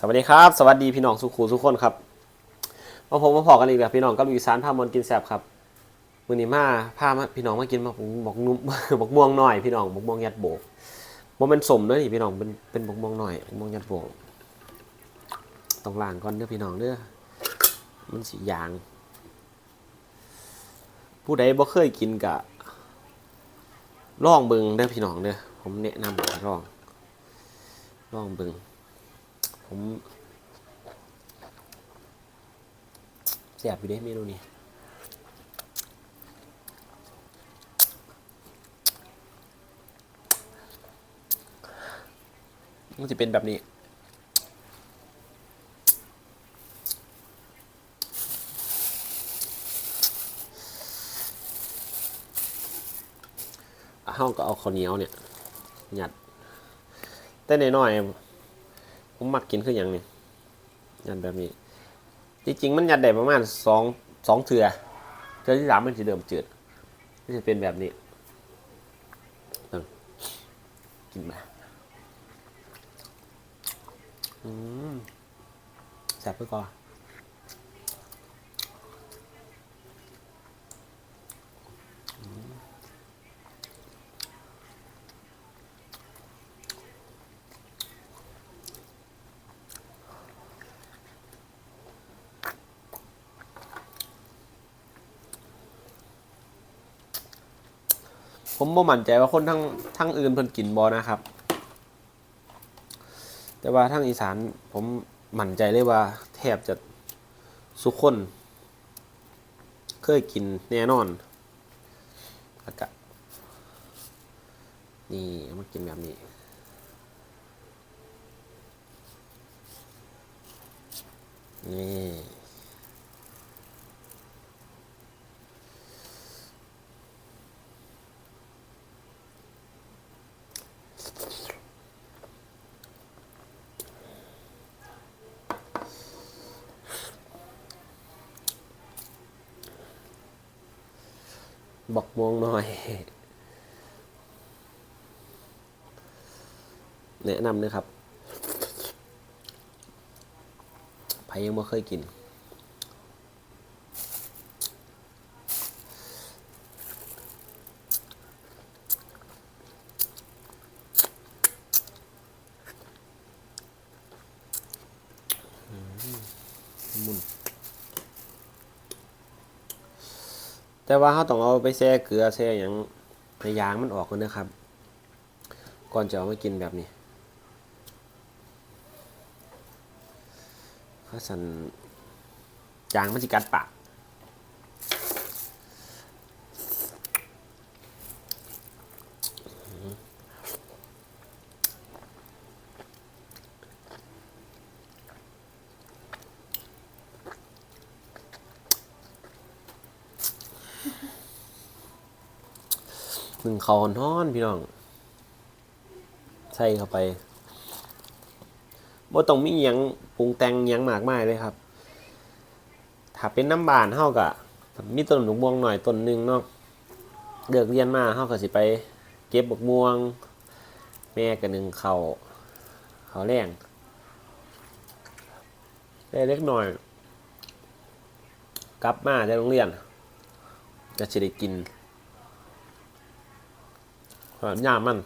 สวัสดีครับ สวัสดีพี่น้องสุขูทุกคนครับมาผมมาพอกันอีกแล้วพี่น้องกับอีสานพามอนกินแซบครับมือนี้มาพามาพี่น้องมากินมาผมบอกนุ่มบอกม่วงหน่อยพี่น้องบอกม่วงยัดโบกบ่แมันสมด้อนี่พี่น้องเป็นเป็นบอกม่วงหน่อยบอกม่วงยัดโบกต้องล้างก่อนเด้อพี่น้องเด้อมันสิยาง ผู้ใดบ่เคยกินกะลองเบิงเด้อพี่น้องเด้อผมแนะนำให้ลองลองเบิง ผมแสบอยู่เด้เมนูนี้มันจะเป็นแบบนี้เฮาก็เอาข้าวเหนียวเนี่ยหยัดแต่น้อยๆ ผมมักกินคืออย่างนี้ยันแบบนี้ จริงๆ มันยัดได้ประมาณสองสองเถื่อเถื่อที่สามมันจะเดิมจืดมันจะเป็นแบบนี้กินมาอืมแซ่บไปก่อน ผมบ่มั่นใจว่าคนทั้งทั้งอื่นเพิ่นกินบ่นะครับ แต่ว่าทั้งอีสานผมมั่นใจเลยว่าแทบจะสุกคน เคยกินแน่นอนแล้วก็นี่มากินแบบนี้นี่ บอกม่วงหน่อย แนะนำนะครับใครยังไม่เคยกิน มุน แต่ว่าเขาต้องเอาไปแช่เกลือแช่อย่างในยางมันออกกันนะครับ ก่อนจะเอามากินแบบนี้ข้าสันยางมันจะกัดปาก นึ่งเขาหอนๆพี่น้อง ใส่เข้าไปบ่ต้องมียังปรุงแต่งยังมากมายเลยครับ ถ้าเป็นน้ำบานเฮากะมีต้นบกม่วงหน่อยต้นหนึ่งเนาะเลือกเรียนมาเฮาก็สิไปเก็บบกม่วง แม่ก็หนึ่งเขาเขาแรงได้เล็กหน่อย กลับมาจากโรงเรียนก็สิได้กิน ยามมัน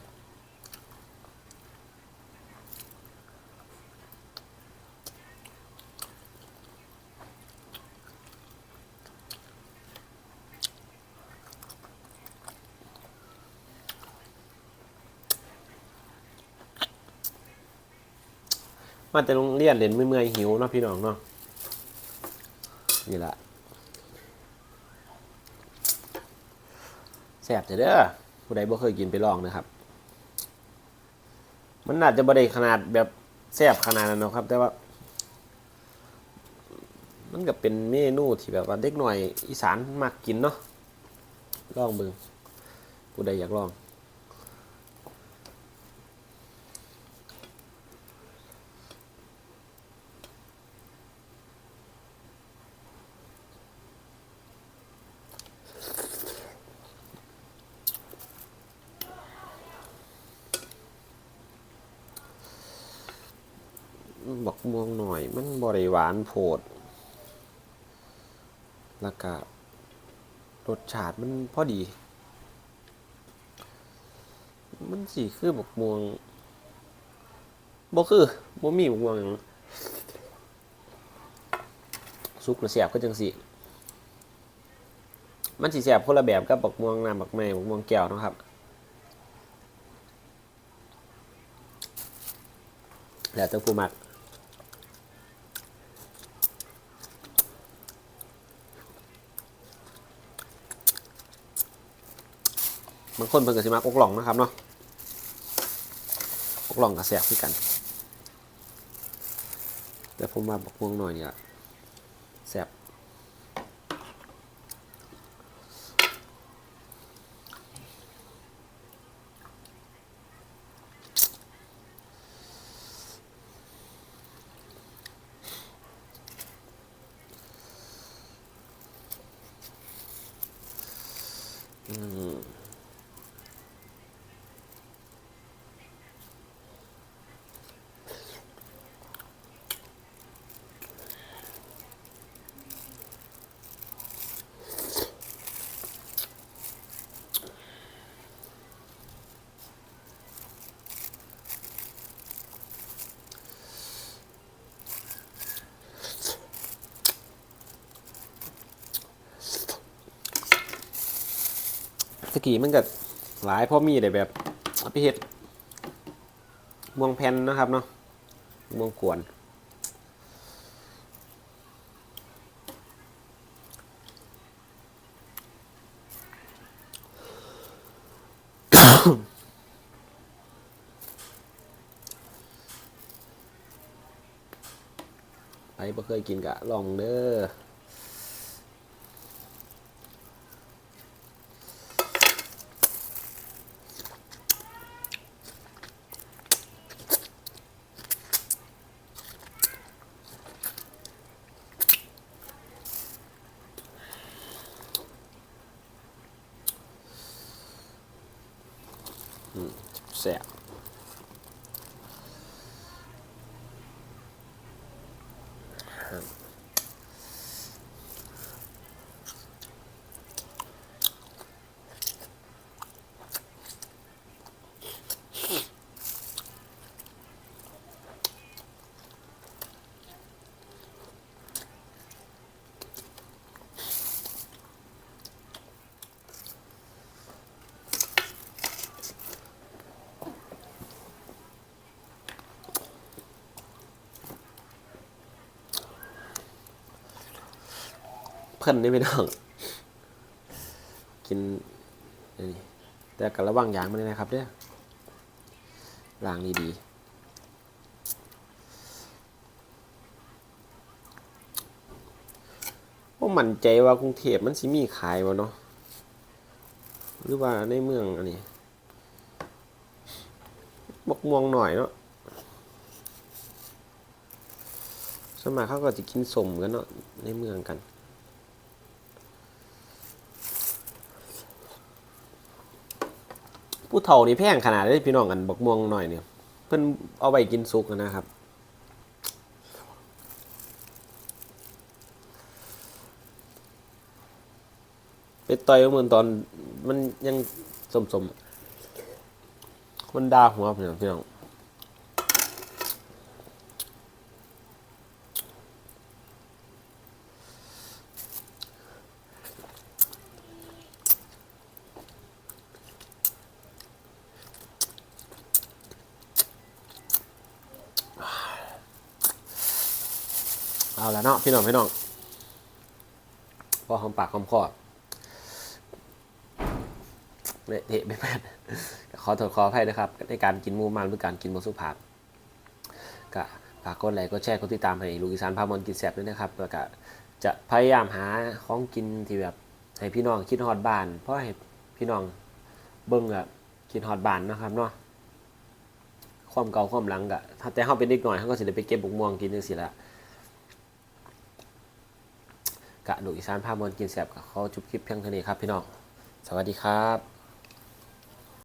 มาแต่โรงเรียนเรียนเมื่อยหิวเนาะพี่น้องเนาะนี่แหละแซ่บจะเด้อ ผู้ใดบ่เคยกินไปลองนะครับ มันอาจจะบ่ได้ขนาดแบบแซ่บขนาดนั้นนะครับ แต่ว่า มันก็เป็นเมนูที่แบบว่าเด็กหน่อยอีสานมักกินเนาะลองเบิ่งผู้ใดอยากลอง บักม่วงหน่อย มันบริหวานโพด แล้วก็รสชาติมันพอดี มันสีคือบักม่วงบ่คือบ่มีบักม่วงหยังสุกหรือเสียบก็จังสิมันสิเสียบคนละแบบกับบักม่วงน้ำบักไม้บักม่วงแก้วนะครับแล้วแต่ผู้มัก บางคนเพิ่นก็สิมักอกหล่องนะครับเนาะอกหล่องกับแสบคือกัน แต่ผมมาบอกม่วงหน่อยเนี่ยบ ตะกี้มันก็หลายพราะมีได้แบบอาไปเฮ็ดม่วงแผ่นนะครับเนาะม่วงกวนไปบ่เคยกินกะลองเด้อ แซ่บ เพิ่นนี่ไม่ต้อง กินนนี้แต่กัระวังอย่างมันเลยนะครับเด้อล้างดีๆว่ามั่นใจว่ากรุงเทพมันสิมีขายวะเนาะหรือว่าในเมืองอันนี้บกม่วงหน่อยเนาะสมัยเขาก็จะกินสมกันเนาะในเมืองกัน ผู้เฒ่านี่แพงขนาดนี้พี่น้องกันบักม่วงหน่อยเนี่ยเพิ่นเอาไปกินสุกนะครับ ไปต่อยเหมือนตอนมันยังสมสมๆมันดาหัวพี่น้อง เอาละเนาะพี่น้องพี่น้องพอหอมปากหอมคอเละเทะไม่แม่นขอโทษขออภัยนะครับ ในการกินมูมันหรือการกินมูสุภาพก็ฝากกดไลค์กดแชร์กดติดตามให้ลูกอีสานพามอนกินแซ่บด้วยนะครับแล้วก็จะพยายามหาของกินที่แบบให้พี่น้องคิดฮอดบ้าน เพราะให้พี่น้องเบิ่งแบบคิดฮอดบ้านนะครับเนาะความเก่าความหลังก็ถ้าแต่เฮาเป็นเด็กหน่อยเฮาก็สิได้ไปเก็บบุกม่วงกินจังซี่ละ กะดูอีสานภามอนกินแสบกับเขาจุบคลิปเพียงเท่านี้ครับพี่น้อง สวัสดีครับ